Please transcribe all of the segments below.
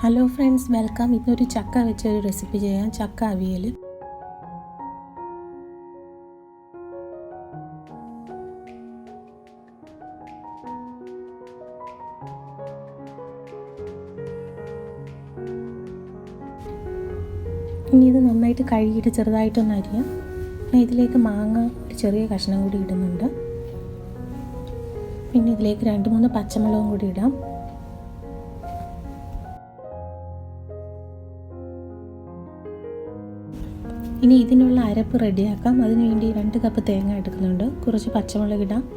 Hello friends welcome ഇന്നൊരു ചക്ക വെച്ചൊരു റെസിപ്പി ചെയ്യാം. ചക്ക അവിയൽ. ഇനി ഇത് നന്നായിട്ട് കഴുകിയിട്ട് ചെറുതായിട്ടൊന്ന് അരിയാം. പിന്നെ ഇതിലേക്ക് മാങ്ങ ഒരു ചെറിയ കഷ്ണം കൂടി ഇടുന്നുണ്ട്. പിന്നെ ഇതിലേക്ക് രണ്ട് മൂന്ന് പച്ചമുളകും കൂടി ഇടാം. ഇനി ഇതിനുള്ള അരപ്പ് റെഡിയാക്കാം. അതിനുവേണ്ടി രണ്ട് കപ്പ് തേങ്ങ എടുക്കുന്നുണ്ട്. കുറച്ച് പച്ചമുളക് ഇടാം.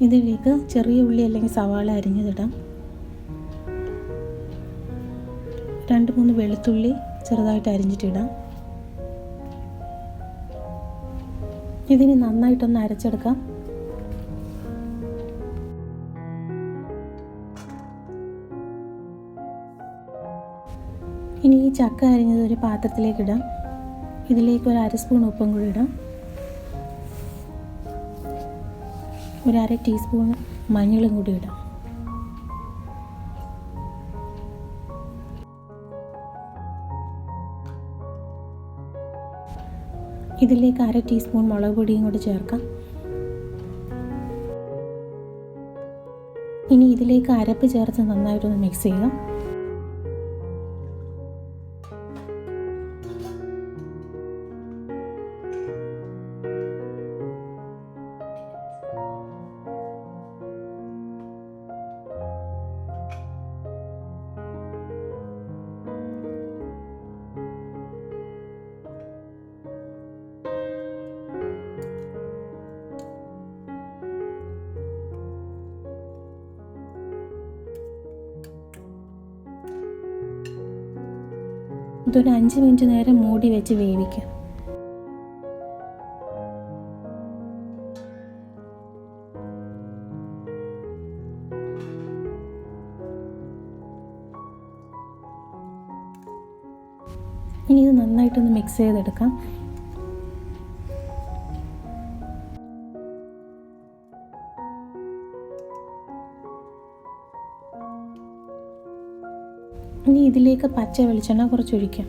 ഇതിലേക്ക് ചെറിയ ഉള്ളി അല്ലെങ്കിൽ സവാള അരിഞ്ഞതിടാം. രണ്ട് മൂന്ന് വെളുത്തുള്ളി ചെറുതായിട്ട് അരിഞ്ഞിട്ടിടാം. ഇതിന് നന്നായിട്ടൊന്ന് അരച്ചെടുക്കാം. ഇനി ഈ ചക്ക അരിഞ്ഞത് ഒരു പാത്രത്തിലേക്ക് ഇടാം ഇതിലേക്ക് ഒരു അര സ്പൂൺ ഉപ്പും കൂടി ഇടാം. ഒരു അര ടീസ്പൂൺ മഞ്ഞളും കൂടി ഇടാം. ഇതിലേക്ക് അര ടീസ്പൂൺ മുളക് പൊടിയും കൂടി ചേർക്കാം. ഇനി ഇതിലേക്ക് അരപ്പ് ചേർത്ത് നന്നായിട്ടൊന്ന് മിക്സ് ചെയ്യാം. ഇതൊരു അഞ്ച് മിനിറ്റ് നേരം മൂടി വെച്ച് വേവിക്കാം. ഇനി ഇത് നന്നായിട്ടൊന്ന് മിക്സ് ചെയ്തെടുക്കാം. ഇനി ഇതിലേക്ക് പച്ച വെളിച്ചെണ്ണ കുറച്ച് ഒഴിക്കാം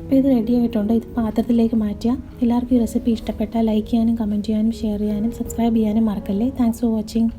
അപ്പോൾ ഇത് റെഡി ആയിട്ടുണ്ട്. ഇത് പാത്രത്തിലേക്ക് മാറ്റുക. എല്ലാവർക്കും ഈ റെസിപ്പി ഇഷ്ടപ്പെട്ടാൽ ലൈക്ക് ചെയ്യാനും കമന്റ് ചെയ്യാനും ഷെയർ ചെയ്യാനും സബ്സ്ക്രൈബ് ചെയ്യാനും മറക്കല്ലേ. Thanks for watching